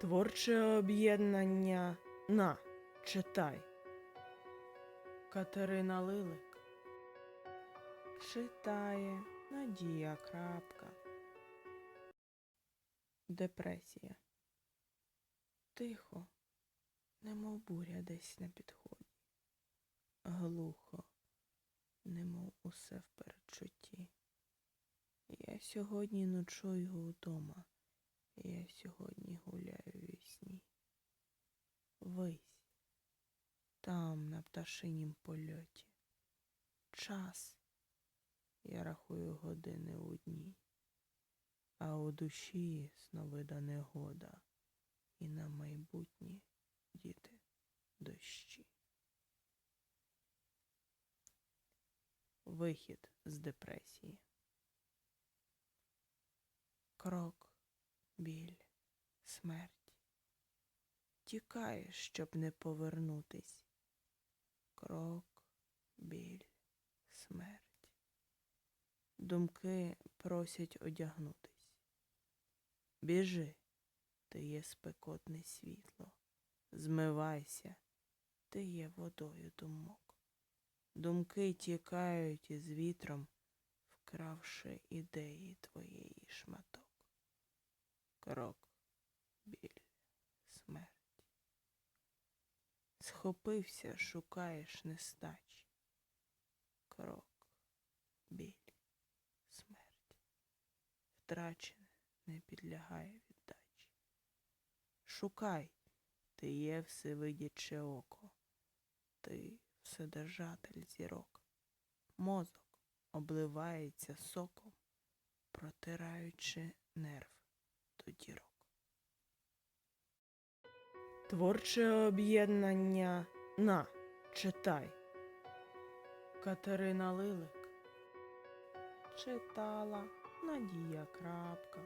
Творче об'єднання на читай. Катерина Лилик читає Надія Крапка. Депресія. Тихо, немов буря десь на підході. Глухо, немов усе в передчутті. Я сьогодні ночую удома. Я сьогодні гуляю вісні. Вись, там, на пташинім польоті. Час. Я рахую години у дні, а у душі сновида негода, і на майбутнє діти дощі. Вихід з депресії. Крок смерть. Тікаєш, щоб не повернутись. Крок, біль, смерть. Думки просять одягнутись. Біжи, ти є спекотне світло. Змивайся, ти є водою думок. Думки тікають із вітром, вкравши ідеї твоєї шматок крок, біль, смерть. Схопився, шукаєш нестачі. Крок, біль, смерть. Втрачене не підлягає віддачі. Шукай, ти є всевидяче око, ти вседержатель зірок. Мозок обливається соком, протираючи нерв до дірок. Творче об'єднання на читай. Катерина Лилик читала Надія Крапка.